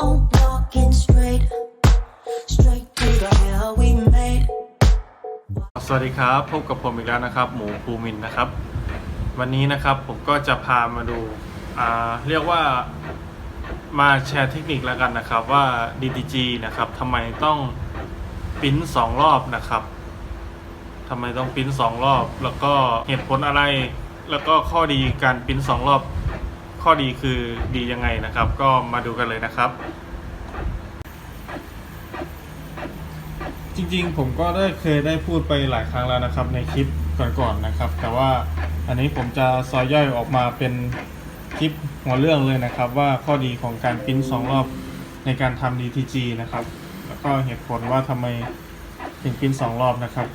on walking straight, straight to the hell we made. สวัสดีครับ พบกับผมอีกแล้วนะครับ หมูภูมินนะครับ วันนี้นะครับผมก็จะพามาดูอ่าเรียกว่ามาแชร์เทคนิคแล้วกันนะครับว่า DTG นะครับทำไมต้องปิ้นสองรอบนะครับทำไมต้องปิ้นสองรอบ แล้วก็เหตุผลอะไร แล้วก็ข้อดีการปิ้นสองรอบ ข้อดีคือดียังไงนะครับ ก็มาดูกันเลยนะครับ จริงๆ ผมก็ได้เคยได้พูดไปหลายครั้งแล้วนะครับ ในคลิปก่อนๆนะครับ แต่ว่าอันนี้ผมจะซอยย่อยออกมาเป็นคลิปหัวเรื่องเลยนะครับ ว่าข้อดีของการปริ้นสองรอบในการทำ DTG นะครับ แล้วก็เหตุผลว่าทำไมถึงปริ้นสองรอบนะครับ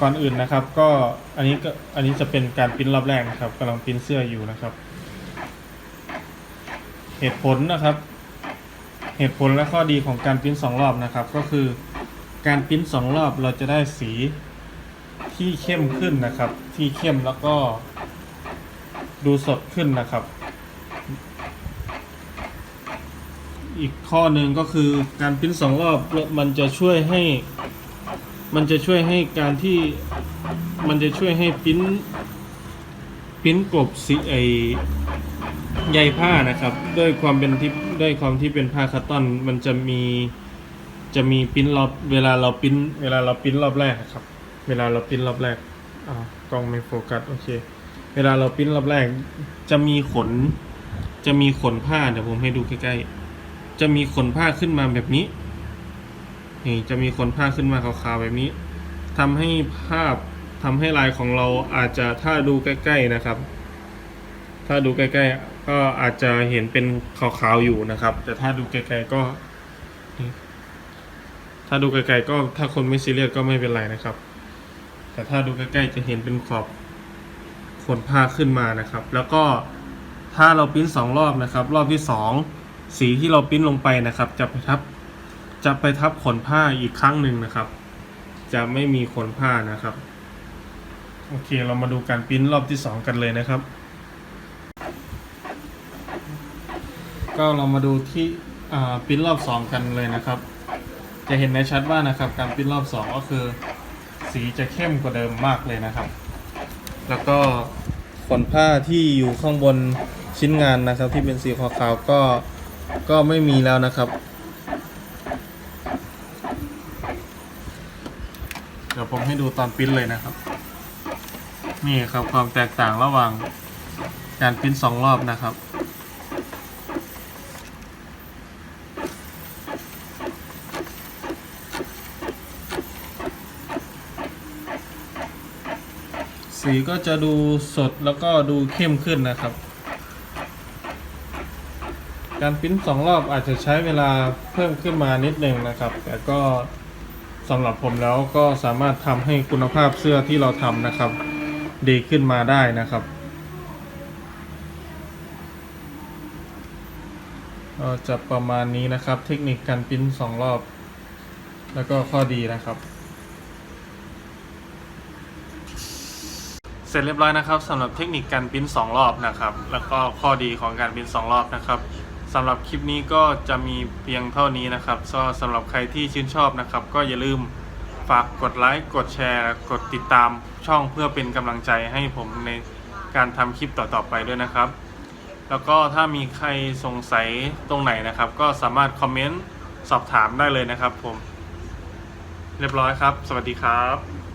ก่อนอื่นนะครับก็อันนี้ก็อันนี้จะเป็นการปริ้นรอบแรกนะครับกำลังปริ้นเสื้ออยู่นะครับ เหตุผลนะครับ เหตุผลและข้อดีของการปริ้นสองรอบนะครับ ก็คือการปริ้นสองรอบเราจะได้สีที่เข้มขึ้นนะครับ ที่เข้มแล้วก็ดูสดขึ้นนะครับ อีกข้อหนึ่งก็คือการปริ้นสองรอบมันจะช่วยให้ มันจะช่วยให้การที่มันจะช่วยให้ปริ้นปริ้นกลบสีไอ ใยผ้านะครับ ด้วยความเป็นที่ด้วยความที่เป็นผ้าคัตตอนมันจะมีจะมีปิ้นรอบเวลาเราปิ้นเวลาเราปิ้นรอบแรกอะครับ เวลาเราปิ้นรอบแรกอ่ากล้องไม่โฟกัสโอเค เวลาเราปิ้นรอบแรก จะมีขน จะมีขนผ้าเดี๋ยวผมให้ดูใกล้ๆจะมีขนผ้าขึ้นมาแบบนี้นี่จะมีขนผ้าขึ้นมาขาวๆแบบนี้ทำให้ภาพทำให้ลายของเราอาจจะถ้าดูใกล้ ๆนะครับ ถ้าดูใกล้ๆ ก็อาจจะเห็นเป็นขาวๆอยู่นะครับ แต่ถ้าดูไกลๆก็ ถ้าดูไกลๆก็ถ้าคนไม่ซีเรียสก็ไม่เป็นไรนะครับ แต่ถ้าดูใกล้ๆจะเห็นเป็นขอบขนผ้าขึ้นมานะครับ แล้วก็ถ้าเราปิ้นสองรอบนะครับ รอบที่สองสีที่เราปิ้นลงไปนะครับ จะไปทับจะไปทับขนผ้าอีกครั้งหนึ่งนะครับ จะไม่มีขนผ้านะครับ โอเคเรามาดูการปิ้นรอบที่สองกันเลยนะครับ ก็เรามาดูที่ปิ้นรอบสองกันเลยนะครับ จะเห็นในชัดว่านะครับการปิ้นรอบสองก็คือสีจะเข้มกว่าเดิมมากเลยนะครับ แล้วก็ขนผ้าที่อยู่ข้างบนชิ้นงานนะครับ ที่เป็นสีขาวๆก็ก็ไม่มีแล้วนะครับ เดี๋ยวผมให้ดูตอนปิ้นเลยนะครับ นี่ครับความแตกต่างระหว่างการปิ้นสองรอบนะครับ สีก็จะดูสดแล้วก็ดูเข้มขึ้นนะครับ การปริ้นสองรอบอาจจะใช้เวลาเพิ่มขึ้นมานิดหนึ่งนะครับ แต่ก็สำหรับผมแล้วก็สามารถทำให้คุณภาพเสื้อที่เราทำนะครับ ดีขึ้นมาได้นะครับก็จะประมาณนี้นะครับ เทคนิคการปริ้นสองรอบ แล้วก็ข้อดีนะครับ สร็จเรียบร้อยนะครับสำหรับเทคนิคการปิ้น2รอบนะครับ แล้วก็ข้อดีของการปิ้น2รอบนะครับสำหรับคลิปนี้ก็จะมีเพียงเท่านี้นะครับก็สำหรับใครที่ชื่นชอบนะครับ ก็อย่าลืมฝากกดไลค์กดแชร์ กดติดตามช่องเพื่อเป็นกำลังใจให้ผมในการทำคลิปต่อๆไปด้วยนะครับ แล้วก็ถ้ามีใครสงสัยตรงไหนนะครับ ก็สามารถคอมเมนต์สอบถามได้เลยนะครับผม เรียบร้อยครับ สวัสดีครับ